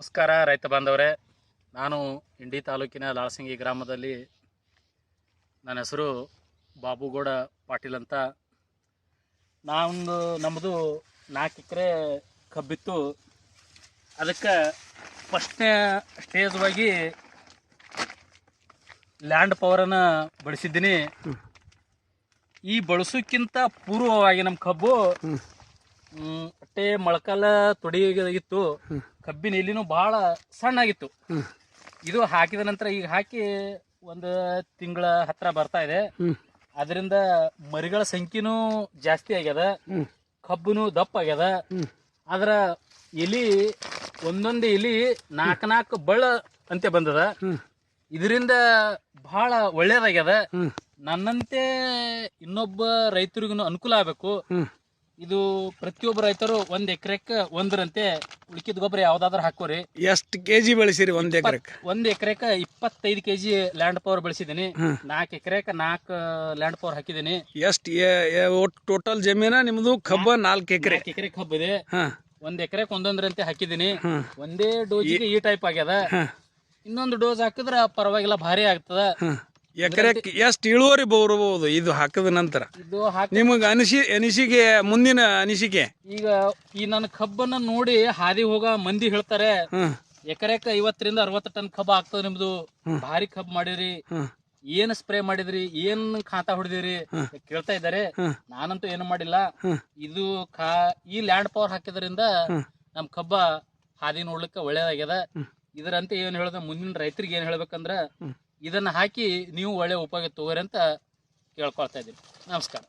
ನಮಸ್ಕಾರ ರೈತ ಬಾಂಧವರೇ. ನಾನು ಇಂಡಿ ತಾಲೂಕಿನ ಲಾಳಸಿಂಗಿ ಗ್ರಾಮದಲ್ಲಿ ನನ್ನ ಹೆಸರು ಬಾಬುಗೌಡ ಪಾಟೀಲ್ ಅಂತ. ನಾವೊಂದು ನಮ್ಮದು ನಾಲ್ಕು ಎಕರೆ ಕಬ್ಬಿತ್ತು. ಅದಕ್ಕೆ ಫಸ್ಟ್ನೇ ಸ್ಟೇಜ್ವಾಗಿ ಲ್ಯಾಂಡ್ ಪವರನ್ನು ಬಳಸಿದ್ದೀನಿ. ಈ ಬಳಸೋಕ್ಕಿಂತ ಪೂರ್ವವಾಗಿ ನಮ್ಮ ಕಬ್ಬು ಅಟ್ಟೆ ಮೊಳಕಾಲ ತೊಡಿಗಿತ್ತು ಕಬ್ಬಿನ ಎಲ್ಲಿನೂ ಬಹಳ ಸಣ್ಣ ಆಗಿತ್ತು ಇದು ಹಾಕಿದ ನಂತರ ಈಗ ಹಾಕಿ ಒಂದು ತಿಂಗಳ ಹತ್ರ ಬರ್ತಾ ಇದೆ. ಅದರಿಂದ ಮರಿಗಳ ಸಂಖ್ಯೆನೂ ಜಾಸ್ತಿ ಆಗ್ಯದ. ಕಬ್ಬುನು ದಪ್ಪ ಆಗ್ಯದ. ಅದರ ಎಲಿ ಒಂದೊಂದು ಎಲಿ ನಾಲ್ಕು ನಾಲ್ಕು ಬಳ್ಳ ಅಂತೆ ಬಂದದ. ಇದರಿಂದ ಬಹಳ ಒಳ್ಳೇದಾಗ್ಯದ. ನನ್ನಂತೆ ಇನ್ನೊಬ್ಬ ರೈತರಿಗೂ ಅನುಕೂಲ ಆಗಬೇಕು. ಇದು ಪ್ರತಿಯೊಬ್ಬ ರೈತರು ಒಂದ್ ಎಕರೆಕ್ ಒಂದರಂತೆ ಉಳಿಕಿದ ಗೊಬ್ಬರ ಯಾವ್ದಾದ್ರು ಹಾಕೋರಿ. ಎಷ್ಟು ಕೆಜಿ ಬೆಳೆಸಿರಿ ಒಂದ್ ಎಕರೆಕ್? ಒಂದ್ ಎಕರೆಕ ಇಪ್ಪತ್ತೈದು ಕೆಜಿ ಲ್ಯಾಂಡ್ ಪವರ್ ಬೆಳೆಸಿದೀನಿ. ನಾಲ್ಕು ಎಕರೆಕ ನಾಲ್ಕು ಲ್ಯಾಂಡ್ ಪವರ್ ಹಾಕಿದೀನಿ. ಎಷ್ಟು ಒಟ್ಟು ಟೋಟಲ್ ಜಮೀನ ನಿಮ್ದು ಕಬ್ಬ ನಾಲ್ಕು ಎಕರೆ? ಎಕರೆ ಕಬ್ಬು ಇದೆ. ಹಾ. ಒಂದ್ ಎಕರೆಕ್ ಒಂದೊಂದರಂತೆ ಹಾಕಿದೀನಿ. ಒಂದೇ ಡೋಜಿಗೆ ಈ ಟೈಪ್ ಆಗ್ಯದ. ಇನ್ನೊಂದು ಡೋಸ್ ಹಾಕಿದ್ರ ಪರವಾಗಿಲ್ಲ ಭಾರಿ ಆಗ್ತದ. ಎಕರೆಕ್ ಎಷ್ಟು ಇಳುವರಿ ಬರಬಹುದು ಇದು ಹಾಕಿದ ನಂತರ. ಇದು ಹಾಕಿ ನಿಮಗೆ ಅನಿಸಿ ಅನಿಸಿಕೆ ಮುಂದಿನ ಅನಿಸಿಕೆ? ಈಗ ಈ ನನ್ನ ಕಬ್ಬನ್ನ ನೋಡಿ ಹಾದಿ ಹೋಗ ಮಂದಿ ಹೇಳ್ತಾರೆ ಎಕರೆಕ್ ಐವತ್ತರಿಂದ ಅರವತ್ತು ಟನ್ ಕಬ್ಬ ಆಗ್ತದ ನಿಮ್ದು. ಭಾರಿ ಕಬ್ ಮಾಡಿರಿ. ಏನ್ ಸ್ಪ್ರೇ ಮಾಡಿದ್ರಿ ಏನ್ ಖಾತಾ ಹೊಡೆದಿರಿ ಕೇಳ್ತಾ ಇದಾರೆ. ನಾನಂತೂ ಏನು ಮಾಡಿಲ್ಲ. ಇದು ಖಾ ಈ ಲ್ಯಾಂಡ್ ಪವರ್ ಹಾಕಿದ್ರಿಂದ ನಮ್ ಕಬ್ಬ ಹಾದಿ ನೋಡ್ಲಿಕ್ಕೆ ಒಳ್ಳೇದಾಗ್ಯದ. ಇದರಂತೆ ಏನ್ ಹೇಳದ ಮುಂದಿನ ರೈತರಿಗೆ ಏನ್ ಹೇಳ್ಬೇಕಂದ್ರ ಇದನ್ನ ಹಾಕಿ ನೀವು ಒಳ್ಳೆಯ ಉಪಯೋಗ ತಗೋರಿ ಅಂತ ಕೇಳ್ಕೊಳ್ತಾ ಇದ್ದೀನಿ. ನಮಸ್ಕಾರ.